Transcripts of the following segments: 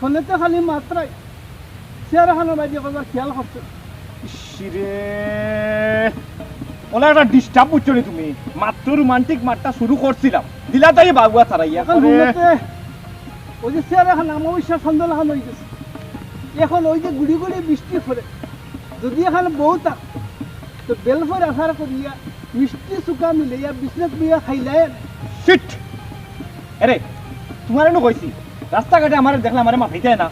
ফোনেতে খালি মাত্রাই চেয়ার এখানে বাইরে করবার খেয়াল করছে ইসিরে ওলা একটা ডিস্টার্ব বুঝছ নি তুমি। মাত্র রোমান্টিক মাঠটা শুরু করছিলাম দিলা তাই বাবুয়া তারাইয়া এখন ওই যে চেয়ার অমাবস্যা সন্ধ্যা হয়ে গেছে। এখন ওই যে গুড়ি গুড়ি বৃষ্টি পড়ে যদি এখন বউ থাক তো বেলফর আসার করিয়া মিষ্টি চুকা শিট আরে তোমার এনে কইছি রাস্তাঘাটে আমার দেখলে আমার মাথাইতে না।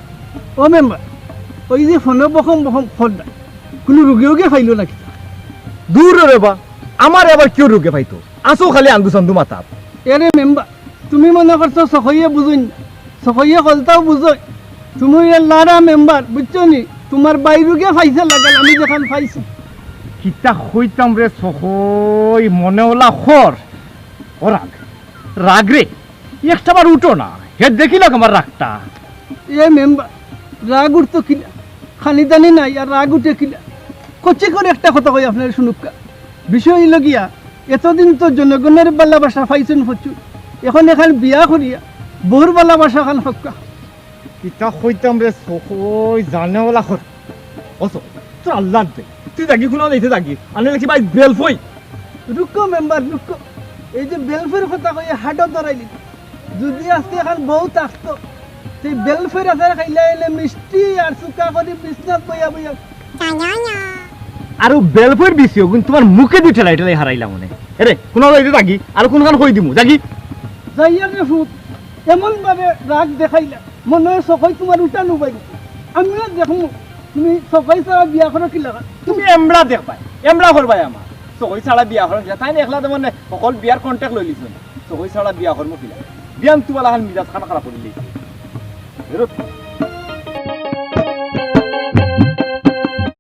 ও মেম্বার ওই যে ফোনে বখম বখম ফোন কোনো রুগী উগে খাইলো নাকি? দূর রে বা আমার এবার কেউ রোগে পাইতো আসো খালি আন্দু সন্দু মাতাত। এরে মেম্বার তুমি মনে করছ সখইয়ে বুঝুন সখইয়ে কলতাও বুঝোই তুমি লারা মেম্বার বুঝছ নি তোমার বাইরুগে ফাইছে লাগাল আমি যখন ফাইছি। কিতা হইতাম রে সহই মনে ওলা খর ও রাগ রাগ রে একটা বার উঠো না। হে দেখিল আমার রাগটা। এ মেম্বার রাগ উঠতো কিনা খানি দানি নাই আর রাগ উঠে কিনা কচি করে একটা কথা কই আপনার শুনুকা। বিষয় লগিয়া এতদিন তো জনগণের ভালোবাসা পাইছেন প্রচুর। এখন এখান বিয়া করিয়া বহুর ভালোবাসা খান হক্কা। কিতা হইতাম রে সহই জানে ওলা খর অস তোর আল্লাহ দে। তুই দাগি শুনাও নেই দাগি আনে নাকি ভাই বেল ফই রুকো মেম্বার রুকো এই যে বেলফের কথা কইয়া হাটও ধরাই দিত যদি আজকে এখন বউ থাকতো সেই বেলফের আসার খাইলে এলে মিষ্টি আর চুকা করে বিছনাত বইয়া বইয়া আর বেলফের বিছিও কিন্তু তোমার মুখে দি ঠেলাই ঠেলাই হারাইলাম মনে। এরে কোনো যাইতে দাগি আর কোনখান কই দিমু জাগি। যাইয়া রে ফুট এমন ভাবে রাগ দেখাইলা মনে সকাই তোমার উঠা নুবাই। আমিও দেখো তুমি সকাই ছাড়া বিয়া কি লাগা? তুমি এমড়া দেখবাই এমড়া করবাই আমার সহই ছাড়া বিয়া করম তাই না একলা মানে অকল বিয়ার কন্ট্যাক্ট লই লিছো। সহই ছাড়া বিয়া করমু কিলা বিয়ান তুবালা হান মিজাজ খানা খারাপ করি লিছি